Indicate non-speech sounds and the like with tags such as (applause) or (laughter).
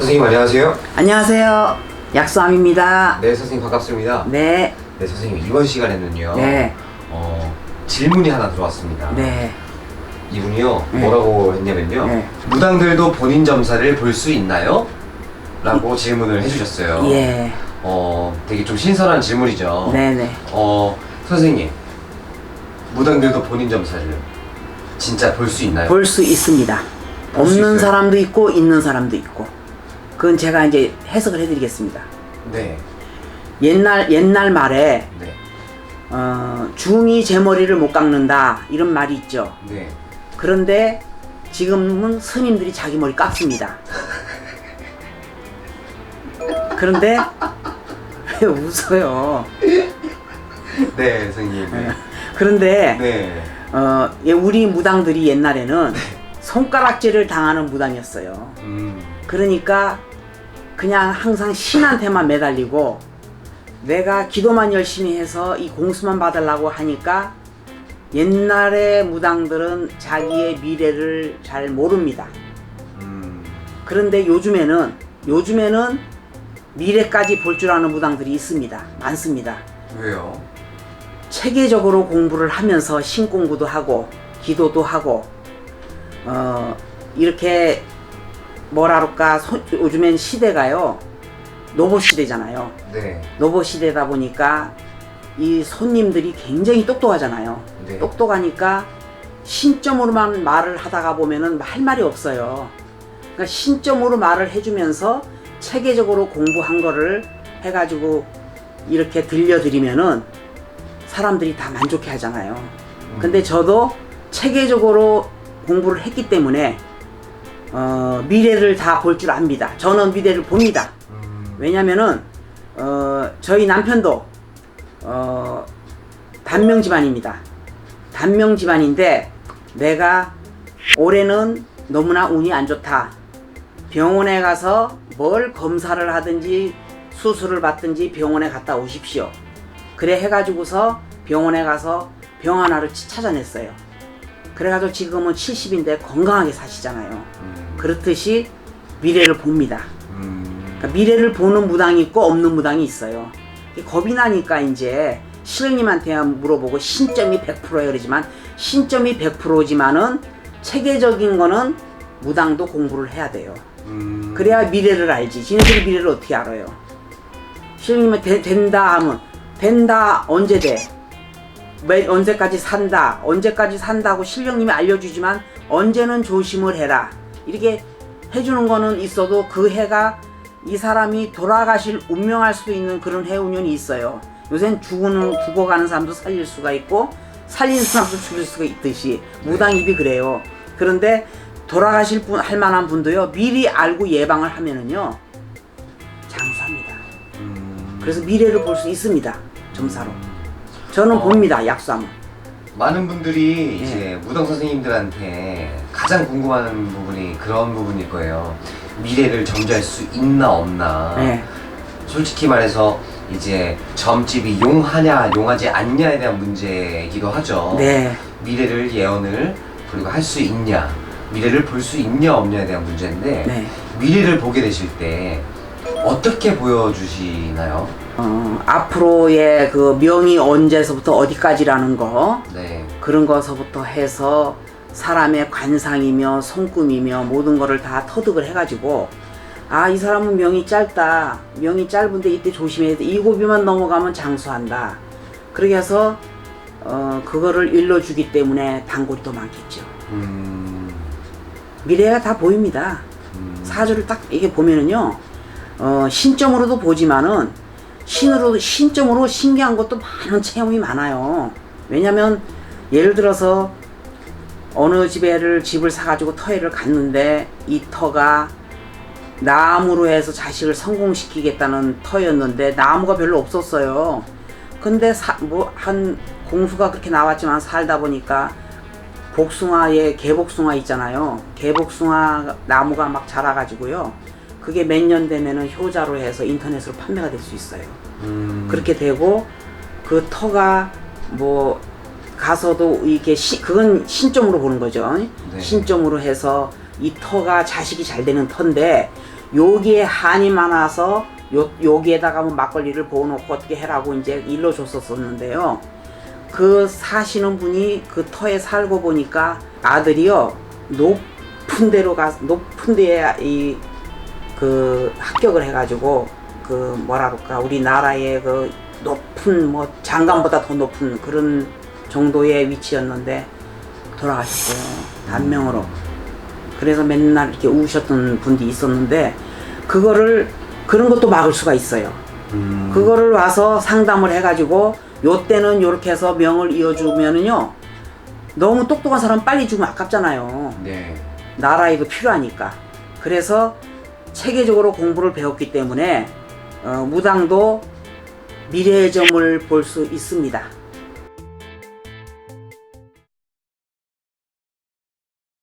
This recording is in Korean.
선생님 안녕하세요. 안녕하세요. 약수함입니다. 네 선생님 반갑습니다. 네, 네 선생님 이번 시간에는요. 네, 어, 질문이 하나 들어왔습니다. 네. 이분이요 네. 뭐라고 했냐면요. 네. 무당들도 본인 점사를 볼 수 있나요? 라고 질문을 해주셨어요. 예, 어 되게 좀 신선한 질문이죠. 네, 네. 어 선생님 무당들도 본인 점사를 진짜 볼 수 있나요? 볼 수 있습니다. 볼수 없는 있어요? 사람도 있고 있는 사람도 있고. 그건 제가 이제 해석을 해드리겠습니다. 네. 옛날 옛날 말에 네. 어, 중이 제 머리를 못 깎는다 이런 말이 있죠. 네. 그런데 지금은 스님들이 자기 머리 깎습니다. 그런데 왜 (laughs) 웃어요? 네 선생님. 네. (laughs) 그런데 네. 어, 예, 우리 무당들이 옛날에는 손가락질을 당하는 무당이었어요. 음. 그러니까 그냥 항상 신한테만 매달리고 내가 기도만 열심히 해서 이 공수만 받으려고 하니까 옛날의 무당들은 자기의 미래를 잘 모릅니다. 음. 그런데 요즘에는 요즘에는 미래까지 볼 줄 아는 무당들이 있습니다. 많습니다. 왜요? 체계적으로 공부를 하면서 신공부도 하고 기도도 하고 어 이렇게 뭐라 그럴까 소- 요즘엔 시대가요 로봇 시대잖아요 네. 로봇 시대다 보니까 이 손님들이 굉장히 똑똑하잖아요 네. 똑똑하니까 신점으로만 말을 하다가 보면은 할 말이 없어요 그러니까 신점으로 말을 해주면서 체계적으로 공부한 거를 해가지고 이렇게 들려드리면은 사람들이 다 만족해 하잖아요. 근데 저도 체계적으로 공부를 했기 때문에 어, 미래를 다 볼 줄 압니다. 저는 미래를 봅니다. 음. 왜냐면은 어, 저희 남편도 어, 단명 집안입니다. 단명 집안인데 내가 올해는 너무나 운이 안 좋다. 병원에 가서 뭘 검사를 하든지 수술을 받든지 병원에 갔다 오십시오. 그래 해가지고서 병원에 가서 병 하나를 치- 찾아냈어요. 그래가지고 지금은 70인데 건강하게 사시잖아요. 음. 그렇듯이 미래를 봅니다. 음. 그러니까 미래를 보는 무당이 있고 없는 무당이 있어요. 겁이 나니까 이제 신령님한테 물어보고 신점이 100%야 그러지만 신점이 100%지만은 체계적인 거는 무당도 공부를 해야 돼요. 음. 그래야 미래를 알지. 지네들이 미래를 어떻게 알아요? 신령님이 된다 하면 된다 언제 돼? 매, 언제까지 산다 언제까지 산다고 신령님이 알려주지만 언제는 조심을 해라 이렇게 해주는 거는 있어도 그 해가 이 사람이 돌아가실 운명할 수도 있는 그런 해운년이 있어요 요새는 죽는 죽어가는 사람도 살릴 수가 있고 살리는 사람도 죽일 수가 있듯이 무당입이 그래요 그런데 돌아가실 분 할 만한 분도요 미리 알고 예방을 하면은요 장수합니다 음. 그래서 미래를 볼 수 있습니다. 점사로. 저는 어. 봅니다. 약수하면. 많은 분들이 예. 이제 무당 선생님들한테 가장 궁금한 부분이 그런 부분일 거예요. 미래를 점지할 수 있나 없나. 네. 솔직히 말해서 이제 점집이 용하냐 용하지 않냐에 대한 문제이기도 하죠. 네. 미래를 예언을 우리가 할수 있냐, 미래를 볼 수 있냐 없냐에 대한 문제인데 네. 미래를 보게 되실 때 어떻게 보여주시나요? 어, 앞으로의 그 명이 언제서부터 어디까지라는 거 네. 그런 거서부터 해서 사람의 관상이며 손금이며 모든 거를 다 터득을 해가지고 아 이 사람은 명이 짧다. 명이 짧은데 이때 조심해야 돼. 이 고비만 넘어가면 장수한다. 그렇게 해서 어, 그거를 일러주기 때문에 단골이 더 많겠죠. 음, 미래가 다 보입니다. 음, 사주를 딱 이게 보면은요 어, 신점으로도 보지만은 신으로 신점으로 신기한 것도 많은 체험이 많아요. 왜냐면 예를 들어서 어느 집에를 집을 사가지고 터회를 갔는데 이 터가 나무로 해서 자식을 성공시키겠다는 터였는데 나무가 별로 없었어요. 근데 뭐 한 공수가 그렇게 나왔지만 살다 보니까 복숭아에 개복숭아 있잖아요. 개복숭아 나무가 막 자라가지고요. 그게 몇 년 되면은 효자로 해서 인터넷으로 판매가 될 수 있어요. 음, 그렇게 되고 그 터가 뭐 가서도 이게 시, 그건 신점으로 보는 거죠. 네. 신점으로 해서 이 터가 자식이 잘 되는 터인데 여기에 한이 많아서 요, 여기에다가 뭐 막걸리를 부어놓고 어떻게 해라고 이제 일러 줬었었는데요. 그 사시는 분이 그 터에 살고 보니까 아들이요 높은 데로 가 높은 데에 이 그 합격을 해가지고 그 뭐라 그럴까 우리나라의 그 높은 뭐 장관보다 더 높은 그런 정도의 위치였는데 돌아가셨어요 단명으로 그래서 맨날 이렇게 우셨던 분도 있었는데 그거를 그런 것도 막을 수가 있어요. 음. 그거를 와서 상담을 해가지고 요 때는 요렇게 해서 명을 이어주면은요 너무 똑똑한 사람 빨리 주면 아깝잖아요. 네. 나라에도 필요하니까. 그래서 체계적으로 공부를 배웠기 때문에 어, 무당도 미래의 점을 볼 수 있습니다.